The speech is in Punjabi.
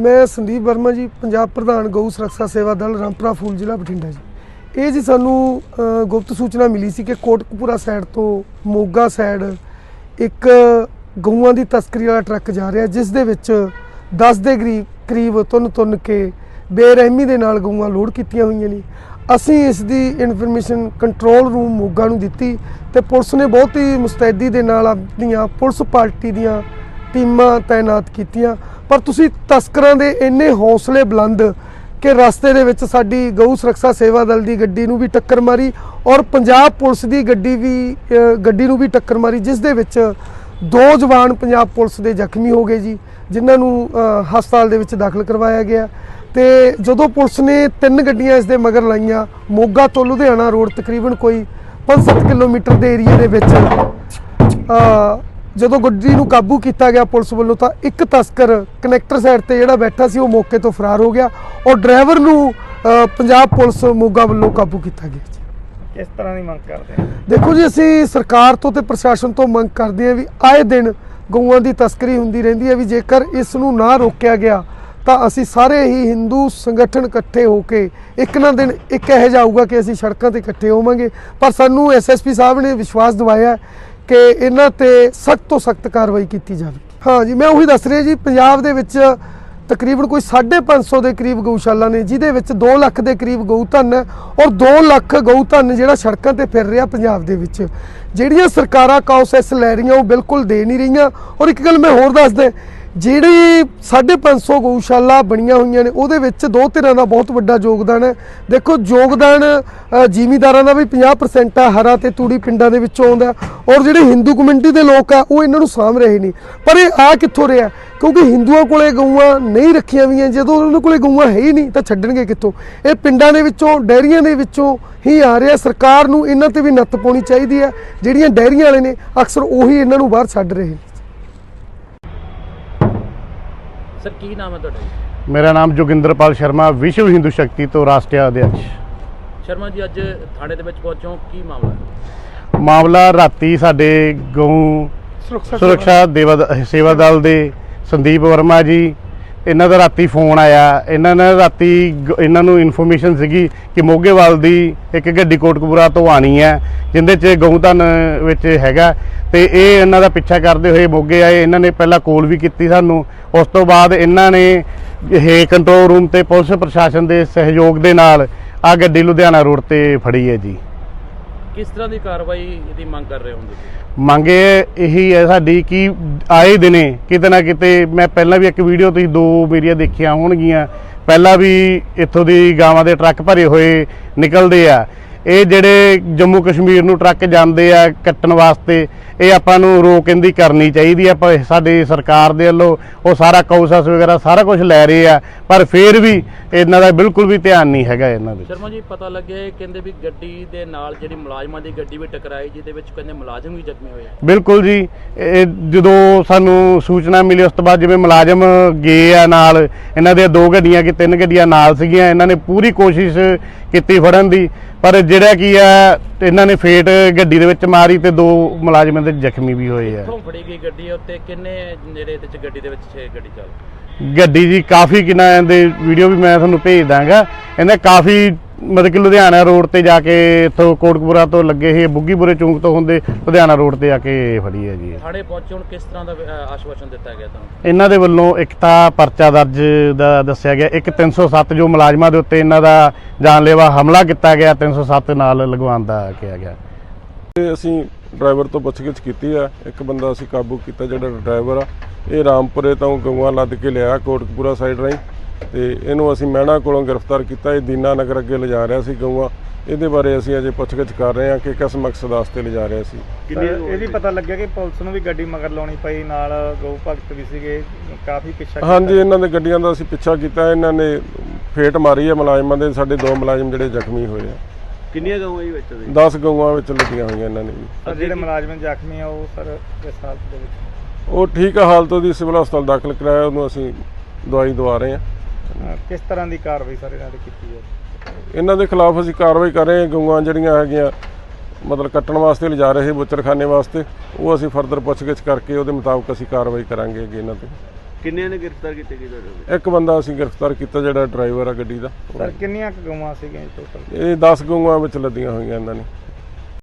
ਮੈਂ ਸੰਦੀਪ ਵਰਮਾ ਜੀ, ਪੰਜਾਬ ਪ੍ਰਧਾਨ ਗਊ ਸੁਰੱਖਿਆ ਸੇਵਾ ਦਲ, ਰਾਮਪੁਰਾ ਫੂਲ ਜ਼ਿਲ੍ਹਾ ਬਠਿੰਡਾ ਜੀ। ਇਹ ਜੀ ਸਾਨੂੰ ਗੁਪਤ ਸੂਚਨਾ ਮਿਲੀ ਸੀ ਕਿ ਕੋਟਕਪੂਰਾ ਸਾਈਡ ਤੋਂ ਮੋਗਾ ਸਾਈਡ ਇੱਕ ਗਊਆਂ ਦੀ ਤਸਕਰੀ ਵਾਲਾ ਟਰੱਕ ਜਾ ਰਿਹਾ, ਜਿਸ ਦੇ ਵਿੱਚ 10 ਦੇ ਕਰੀਬ ਕਰੀਬ ਤੁੰਨ ਤੁੰਨ ਕੇ ਬੇਰਹਿਮੀ ਦੇ ਨਾਲ ਗਊਆਂ ਲੋਡ ਕੀਤੀਆਂ ਹੋਈਆਂ ਨੇ। ਅਸੀਂ ਇਸ ਦੀ ਇਨਫੋਰਮੇਸ਼ਨ ਕੰਟਰੋਲ ਰੂਮ ਮੋਗਾ ਨੂੰ ਦਿੱਤੀ ਤੇ ਪੁਲਿਸ ਨੇ ਬਹੁਤ ਹੀ ਮੁਸਤੈਦੀ ਦੇ ਨਾਲ ਆਪਣੀਆਂ ਪੁਲਿਸ ਪਾਰਟੀ ਦੀਆਂ ਟੀਮਾਂ ਤਾਇਨਾਤ ਕੀਤੀਆਂ। ਪਰ ਤੁਸੀਂ ਤਸਕਰਾਂ ਦੇ ਇੰਨੇ ਹੌਸਲੇ ਬੁਲੰਦ ਕਿ ਰਸਤੇ ਦੇ ਵਿੱਚ ਸਾਡੀ ਗਊ ਸੁਰੱਖਿਆ ਸੇਵਾ ਦਲ ਦੀ ਗੱਡੀ ਨੂੰ ਵੀ ਟੱਕਰ ਮਾਰੀ ਔਰ ਪੰਜਾਬ ਪੁਲਿਸ ਦੀ ਗੱਡੀ ਵੀ ਗੱਡੀ ਨੂੰ ਵੀ ਟੱਕਰ ਮਾਰੀ, ਜਿਸ ਦੇ ਵਿੱਚ ਦੋ ਜਵਾਨ ਪੰਜਾਬ ਪੁਲਿਸ ਦੇ ਜ਼ਖਮੀ ਹੋ ਗਏ ਜੀ, ਜਿਨ੍ਹਾਂ ਨੂੰ ਹਸਪਤਾਲ ਦੇ ਵਿੱਚ ਦਾਖਲ ਕਰਵਾਇਆ ਗਿਆ। ਤੇ ਜਦੋਂ ਪੁਲਿਸ ਨੇ ਤਿੰਨ ਗੱਡੀਆਂ ਇਸ ਦੇ ਮਗਰ ਲਾਈਆਂ, ਮੋਗਾ ਤੋਂ ਲੁਧਿਆਣਾ ਰੋਡ ਤਕਰੀਬਨ ਕੋਈ 5-7 ਕਿਲੋਮੀਟਰ ਦੇ ਏਰੀਆ ਦੇ ਵਿੱਚ ਜਦੋਂ ਗੱਡੀ ਨੂੰ ਕਾਬੂ ਕੀਤਾ ਗਿਆ ਪੁਲਿਸ ਵੱਲੋਂ ਤਾਂ ਇੱਕ ਤਸਕਰ ਕਨੈਕਟਰ ਸਾਈਡ ਤੇ ਜਿਹੜਾ ਬੈਠਾ ਸੀ ਉਹ ਮੌਕੇ ਤੋਂ ਫਰਾਰ ਹੋ ਗਿਆ ਔਰ ਡਰਾਈਵਰ ਨੂੰ ਪੰਜਾਬ ਪੁਲਿਸ ਮੋਗਾ ਵੱਲੋਂ ਕਾਬੂ ਕੀਤਾ ਗਿਆ ਕਿਸ ਤਰ੍ਹਾਂ ਦੀ ਮੰਗ ਕਰਦੇ ਆ ਦੇਖੋ ਜੀ ਅਸੀਂ ਸਰਕਾਰ ਤੋਂ ਤੇ ਪ੍ਰਸ਼ਾਸਨ ਤੋਂ ਮੰਗ ਕਰਦੇ ਹਾਂ ਵੀ ਆਏ ਦਿਨ ਗਊਆਂ ਦੀ ਤਸਕਰੀ ਹੁੰਦੀ ਰਹਿੰਦੀ ਹੈ ਵੀ ਜੇਕਰ ਇਸ ਨੂੰ ਨਾ ਰੋਕਿਆ ਗਿਆ ਤਾਂ ਅਸੀਂ ਸਾਰੇ ਹੀ ਹਿੰਦੂ ਸੰਗਠਨ ਇਕੱਠੇ ਹੋ ਕੇ ਇੱਕ ਨਾ ਦਿਨ ਇੱਕ ਇਹੋ ਜਿਹਾ ਆਊਗਾ ਕਿ ਅਸੀਂ ਸੜਕਾਂ ਤੇ ਇਕੱਠੇ ਹੋਵਾਂਗੇ। ਪਰ ਸਾਨੂੰ ਐਸਐਸਪੀ ਸਾਹਿਬ ਨੇ ਵਿਸ਼ਵਾਸ ਦਿਵਾਇਆ ਕਿ ਇਹਨਾਂ ਤੇ ਸਖਤ ਤੋਂ ਸਖਤ ਕਾਰਵਾਈ ਕੀਤੀ ਜਾਵੇ। ਹਾਂ ਜੀ, ਮੈਂ ਉਹੀ ਦੱਸ ਰਿਹਾ ਜੀ, ਪੰਜਾਬ ਦੇ ਵਿੱਚ ਤਕਰੀਬਨ ਕੋਈ 550 ਦੇ ਕਰੀਬ ਗਊਸ਼ਾਲਾ ਨੇ, ਜਿਹਦੇ ਵਿੱਚ 2 ਲੱਖ ਦੇ ਕਰੀਬ ਗਊ ਧਨ ਹੈ ਔਰ 2 ਲੱਖ ਗਊ ਧਨ ਜਿਹੜਾ ਸੜਕਾਂ ਤੇ ਫਿਰ ਰਿਹਾ ਪੰਜਾਬ ਦੇ ਵਿੱਚ। ਜਿਹੜੀਆਂ ਸਰਕਾਰਾਂ ਕੌਸੈਸ ਲੈ ਰਹੀਆਂ, ਉਹ ਬਿਲਕੁਲ ਦੇ ਨਹੀਂ ਰਹੀਆਂ। ਔਰ ਇੱਕ ਗੱਲ ਮੈਂ ਹੋਰ ਦੱਸਦਾ ਜਿਹੜੀ 550 ਗਊਸ਼ਾਲਾ ਬਣੀਆਂ ਹੋਈਆਂ ਨੇ, ਉਹਦੇ ਵਿੱਚ ਦੋ ਧਿਰਾਂ ਦਾ ਬਹੁਤ ਵੱਡਾ ਯੋਗਦਾਨ ਹੈ। ਦੇਖੋ, ਯੋਗਦਾਨ ਜ਼ਿਮੀਦਾਰਾਂ ਦਾ ਵੀ 50% ਆ, ਹਰਾ ਤੇ ਤੂੜੀ ਪਿੰਡਾਂ ਦੇ ਵਿੱਚੋਂ ਆਉਂਦਾ ਔਰ ਜਿਹੜੇ ਹਿੰਦੂ ਕਮਿਊਨਿਟੀ ਦੇ ਲੋਕ ਆ, ਉਹ ਇਹਨਾਂ ਨੂੰ ਸਾਂਭ ਰਹੇ ਨੇ। ਪਰ ਇਹ ਆ ਕਿੱਥੋਂ ਰਿਹਾ? ਕਿਉਂਕਿ ਹਿੰਦੂਆਂ ਕੋਲੇ ਗਊਆਂ ਨਹੀਂ ਰੱਖੀਆਂ ਹੋਈਆਂ ਜਦੋਂ ਉਹਨਾਂ ਕੋਲੇ ਗਊਆਂ ਹੈ ਹੀ ਨਹੀਂ, ਤਾਂ ਛੱਡਣਗੇ ਕਿੱਥੋਂ? ਇਹ ਪਿੰਡਾਂ ਦੇ ਵਿੱਚੋਂ, ਡੈਰੀਆਂ ਦੇ ਵਿੱਚੋਂ ਹੀ ਆ ਰਿਹਾ। ਸਰਕਾਰ ਨੂੰ ਇਹਨਾਂ ਤੇ ਵੀ ਨੱਤ ਪਾਉਣੀ ਚਾਹੀਦੀ ਹੈ। ਜਿਹੜੀਆਂ ਡੈਰੀਆਂ ਵਾਲੇ ਨੇ, ਅਕਸਰ ਉਹੀ ਇਹਨਾਂ ਨੂੰ ਬਾਹਰ ਛੱਡ ਰਹੇ ਨੇ। ਸਰ ਕੀ ਨਾਮ ਹੈ ਤੁਹਾਡਾ ਜੀ? ਮੇਰਾ ਨਾਮ ਜੋਗਿੰਦਰਪਾਲ ਸ਼ਰਮਾ ਵਿਸ਼ਵ ਹਿੰਦੂ ਸ਼ਕਤੀ ਤੋਂ ਰਾਸ਼ਟਰੀ ਅਧਿਕਸ਼ ਸ਼ਰਮਾ ਜੀ ਅੱਜ ਥਾਣੇ ਦੇ ਵਿੱਚ ਪਹੁੰਚੋ ਕੀ ਮਾਮਲਾ? ਹੈ ਮਾਮਲਾ ਰਾਤੀ ਸਾਡੇ ਗਊ ਸੁਰੱਖਿਆ ਦੇਵਾ ਦ- ਸੇਵਾ ਦਲ ਦੇ ਸੰਦੀਪ ਵਰਮਾ ਜੀ ਇਹਨਾਂ ਦਾ ਰਾਤੀ ਫੋਨ ਆਇਆ। ਇਹਨਾਂ ਨੇ ਰਾਤੀ ਗ- ਇਹਨਾਂ ਨੂੰ ਇਨਫੋਰਮੇਸ਼ਨ ਸੀਗੀ ਕਿ ਮੋਗੇਵਾਲ ਦੀ ਇੱਕ ਗੱਡੀ ਕੋਟਕਪੂਰਾ ਤੋਂ ਆਣੀ ਹੈ ਜਿੰਦੇ 'ਚ ਗਊਧਨ ਵਿੱਚ ਹੈਗਾ। ਤੇ ਇਹ ਇਹਨਾਂ ਦਾ ਪਿੱਛਾ ਕਰਦੇ ਹੋਏ ਮੋਗੇ ਆਏ ਇਹਨਾਂ ਨੇ ਪਹਿਲਾਂ ਕੋਲ ਵੀ ਕੀਤੀ ਸਾਨੂੰ। ਉਸ ਤੋਂ ਬਾਅਦ ਇਹਨਾਂ ਨੇ ਇਹ ਕੰਟਰੋਲ ਰੂਮ ਤੇ ਪੁਲਿਸ ਪ੍ਰਸ਼ਾਸਨ ਦੇ ਸਹਿਯੋਗ ਦੇ ਨਾਲ ਆ ਗੱਡੀ ਲੁਧਿਆਣਾ ਰੋਡ ਤੇ ਫੜੀ ਹੈ ਜੀ। ਕਿਸ ਤਰ੍ਹਾਂ ਦੀ ਕਾਰਵਾਈ ਦੀ ਮੰਗ ਕਰ ਰਹੇ ਹੋ ਤੁਸੀਂ? ਮੰਗੇ ਇਹੀ ਹੈ ਸਾਡੀ ਕਿ ਆਏ ਦਿਨੇ ਕਿਤੇ ਨਾ ਕਿਤੇ ਮੈਂ ਪਹਿਲਾਂ ਵੀ ਇੱਕ ਵੀਡੀਓ ਤੁਸੀਂ ਦੋ ਮੇਰੀਆਂ ਦੇਖੀਆਂ ਹੋਣਗੀਆਂ। ਪਹਿਲਾਂ ਵੀ ਇੱਥੋਂ ਦੀ ਗਾਵਾਂ ਦੇ ਟਰੱਕ ਭਰੇ ਹੋਏ ਨਿਕਲਦੇ ਆ। ਇਹ ਜਿਹੜੇ ਜੰਮੂ ਕਸ਼ਮੀਰ ਨੂੰ ਟਰੱਕ ਜਾਂਦੇ ਆ ਕੱਟਣ ਵਾਸਤੇ ਇਹ ਆਪਾਂ ਨੂੰ ਰੋਕ ਇਹਦੀ ਕਰਨੀ ਚਾਹੀਦੀ ਆ ਪਰ ਸਾਡੀ ਸਰਕਾਰ ਦੇ ਵੱਲੋਂ ਉਹ ਸਾਰਾ ਕੌਸਸ ਵਗੈਰਾ ਸਾਰਾ ਕੁਝ ਲੈ ਰਹੇ ਆ ਪਰ ਫਿਰ ਵੀ ਇਹਨਾਂ ਦਾ ਬਿਲਕੁਲ ਵੀ ਧਿਆਨ ਨਹੀਂ ਹੈਗਾ ਇਹਨਾਂ ਦੇ ਸ਼ਰਮਾ ਜੀ ਪਤਾ ਲੱਗਿਆ ਇਹ ਕਹਿੰਦੇ ਵੀ ਗੱਡੀ ਦੇ ਨਾਲ ਜਿਹੜੀ ਮੁਲਾਜ਼ਮਾਂ ਦੀ ਗੱਡੀ ਵੀ ਟਕਰਾਈ ਜਿਹਦੇ ਵਿੱਚ ਕਹਿੰਦੇ ਮੁਲਾਜ਼ਮ ਵੀ ਜ਼ਖਮੀ ਹੋਏ ਆ। ਬਿਲਕੁਲ ਜੀ ਇਹ ਜਦੋਂ ਸਾਨੂੰ ਸੂਚਨਾ ਮਿਲੀ ਉਸ ਤੋਂ ਬਾਅਦ ਜਿਵੇਂ ਮੁਲਾਜ਼ਮ ਗਏ ਆ ਨਾਲ ਇਹਨਾਂ ਦੀਆਂ ਦੋ ਗੱਡੀਆਂ ਕਿ ਤਿੰਨ ਗੱਡੀਆਂ ਨਾਲ ਸੀਗੀਆਂ ਇਹਨਾਂ ਨੇ ਪੂਰੀ ਕੋਸ਼ਿਸ਼ ਕੀਤੀ ਫੜਨ ਦੀ ਪਰ ਜਿਹੜਾ ਕੀ ਆ ਇਹਨਾਂ ਨੇ ਫੇਟ ਗੱਡੀ ਦੇ ਵਿੱਚ ਮਾਰੀ ਤੇ ਦੋ ਮੁਲਾਜ਼ਮਾਂ ਦੇ ਜ਼ਖਮੀ ਵੀ ਹੋਏ ਆ। ਕਿੱਥੋਂ ਫੜੀ ਗਈ ਗੱਡੀ ਉੱਤੇ ਕਿੰਨੇ ਜਿਹੜੇ ਇਹਦੇ ਚ ਗੱਡੀ ਦੇ ਵਿੱਚ ਛੇ ਗੱਡੀ ਚੱਲ ਗੱਡੀ ਜੀ ਕਾਫੀ ਕਿਨਾਂ ਦੇ ਵੀਡੀਓ ਵੀ ਮੈਂ ਤੁਹਾਨੂੰ ਭੇਜ ਦਾਂਗਾ। ਇਹਨੇ ਕਾਫੀ ਮਤਲਬ ਕਿ ਲੁਧਿਆਣਾ ਰੋਡ ਤੇ ਜਾ ਕੇ ਇੱਥੋਂ ਕੋਟਕਪੂਰਾ ਤੋਂ ਲੱਗੇ ਇਹ ਬੁੱਗੀਪੁਰੇ ਚੌਂਕ ਤੋਂ ਹੁੰਦੇ ਲੁਧਿਆਣਾ ਰੋਡ ਤੇ ਆ ਕੇ ਫੜੀ ਹੈ ਜੀ ਥਾਣੇ ਪਹੁੰਚੇ ਹੁਣ ਕਿਸ ਤਰ੍ਹਾਂ ਦਾ ਅਹ, ਆਸ਼ਵਾਸਨ ਦਿੱਤਾ ਗਿਆ ਤੁਹਾਨੂੰ? ਇਹਨਾਂ ਦੇ ਵੱਲੋਂ ਇੱਕ ਤਾਂ ਪਰਚਾ ਦਰਜ ਦਾ ਦੱਸਿਆ ਗਿਆ ਇੱਕ 307 ਜੋ ਮੁਲਾਜ਼ਮਾਂ ਦੇ ਉੱਤੇ ਇਹਨਾਂ ਦਾ ਜਾਨਲੇਵਾ ਹਮਲਾ ਕੀਤਾ ਗਿਆ 307 ਨਾਲ ਲਗਵਾਉਣ ਦਾ ਕਿਹਾ ਗਿਆ। ਤੇ ਅਸੀਂ ਡਰਾਈਵਰ ਤੋਂ ਪੁੱਛਗਿੱਛ ਕੀਤੀ ਆ ਇੱਕ ਬੰਦਾ ਅਸੀਂ ਕਾਬੂ ਕੀਤਾ ਜਿਹੜਾ ਡਰਾਈਵਰ ਆ ਇਹ ਰਾਮਪੁਰੇ ਤੋਂ ਗਊਆਂ ਲੱਦ ਕੇ ਲਿਆ ਕੋਟਕਪੂਰਾ ਸਾਈਡ ਰਾਹੀਂ। ਤੇ ਇਹਨੂੰ ਅਸੀਂ ਮਹਿਣਾ ਕੋਲੋਂ ਗ੍ਰਿਫਤਾਰ ਕੀਤਾ ਇਹ ਦੀਨਾ ਨਗਰ ਅੱਗੇ ਲਿਜਾ ਰਿਹਾ ਸੀ ਗਊਆਂ। ਇਹਦੇ ਬਾਰੇ ਅਸੀਂ ਅਜੇ ਪੁੱਛਗਿੱਛ ਕਰ ਰਹੇ ਹਾਂ ਕਿ ਕਿਸ ਮਕਸਦ ਵਾਸਤੇ ਲਿਜਾ ਰਿਹਾ ਸੀ। ਇਹ ਵੀ ਪਤਾ ਲੱਗਿਆ ਕਿ ਪੁਲਿਸ ਨੂੰ ਵੀ ਗੱਡੀ ਮਗਰ ਲਾਉਣੀ ਪਈ ਨਾਲ ਗਊ ਭਗਤ ਵੀ ਸੀਗੇ ਕਾਫੀ ਪਿੱਛਾ ਹਾਂਜੀ ਇਹਨਾਂ ਦੇ ਗੱਡੀਆਂ ਦਾ ਅਸੀਂ ਪਿੱਛਾ ਕੀਤਾ ਇਹਨਾਂ ਨੇ ਫੇਟ ਮਾਰੀ ਹੈ ਮੁਲਾਜ਼ਮਾਂ ਦੇ ਸਾਡੇ ਦੋ ਮੁਲਾਜ਼ਮ ਜਿਹੜੇ ਜ਼ਖਮੀ ਹੋਏ ਆ। ਕਿੰਨੀਆਂ ਗਊਆਂ ਜੀ ਵਿੱਚ 10 ਗਊਆਂ ਵਿੱਚ ਲੱਗੀਆਂ ਹੋਈਆਂ ਇਹਨਾਂ ਨੇ ਜੀ। ਸਰ ਜਿਹੜੇ ਮੁਲਾਜ਼ਮ ਜ਼ਖਮੀ ਆ ਉਹ ਸਰ ਇਸ ਹਾਲਤ ਦੇ ਵਿੱਚ ਉਹ ਠੀਕ ਆ ਹਾਲਤ ਉਹਦੀ ਸਿਵਲ ਹਸਪਤਾਲ ਦਾਖਲ ਕਰਾਇਆ ਉਹਨੂੰ ਅਸੀਂ ਦਵਾਈ ਦਵਾ ਰਹੇ ਹਾਂ। ਅਹ ਕਿਸ ਤਰ੍ਹਾਂ ਦੀ ਕਾਰਵਾਈ ਸਰ ਇਹਨਾਂ ਤੇ ਕੀਤੀ ਹੈ ਇਹਨਾਂ ਦੇ ਖਿਲਾਫ ਅਸੀਂ ਕਾਰਵਾਈ ਕਰ ਰਹੇ ਹਾਂ। ਗਊਆਂ ਜਿਹੜੀਆਂ ਹੈਗੀਆਂ ਮਤਲਬ ਕੱਟਣ ਵਾਸਤੇ ਲਿਜਾ ਰਹੇ ਸੀ ਬੁੱਚਰਖਾਨੇ ਵਾਸਤੇ ਉਹ ਅਸੀਂ ਫਰਦਰ ਪੁੱਛਗਿੱਛ ਕਰਕੇ ਉਹਦੇ ਮੁਤਾਬਕ ਅਸੀਂ ਕਾਰਵਾਈ ਕਰਾਂਗੇ ਅੱਗੇ ਇਹਨਾਂ ਤੇ। ਕਿੰਨਿਆਂ ਨੇ ਗ੍ਰਿਫਤਾਰ ਕੀਤੇ ਗਏ ਤੁਹਾਡੇ ਇੱਕ ਬੰਦਾ ਅਸੀਂ ਗ੍ਰਿਫਤਾਰ ਕੀਤਾ ਜਿਹੜਾ ਡਰਾਈਵਰ ਆ ਗੱਡੀ ਦਾ। ਸਰ ਕਿੰਨੀਆਂ ਕੁ ਗਊਆਂ ਸੀਗੀਆਂ ਟੋਟਲ ਇਹ 10 ਗਊਆਂ ਵਿੱਚ ਲੱਦੀਆਂ ਹੋਈਆਂ ਇਹਨਾਂ ਨੇ।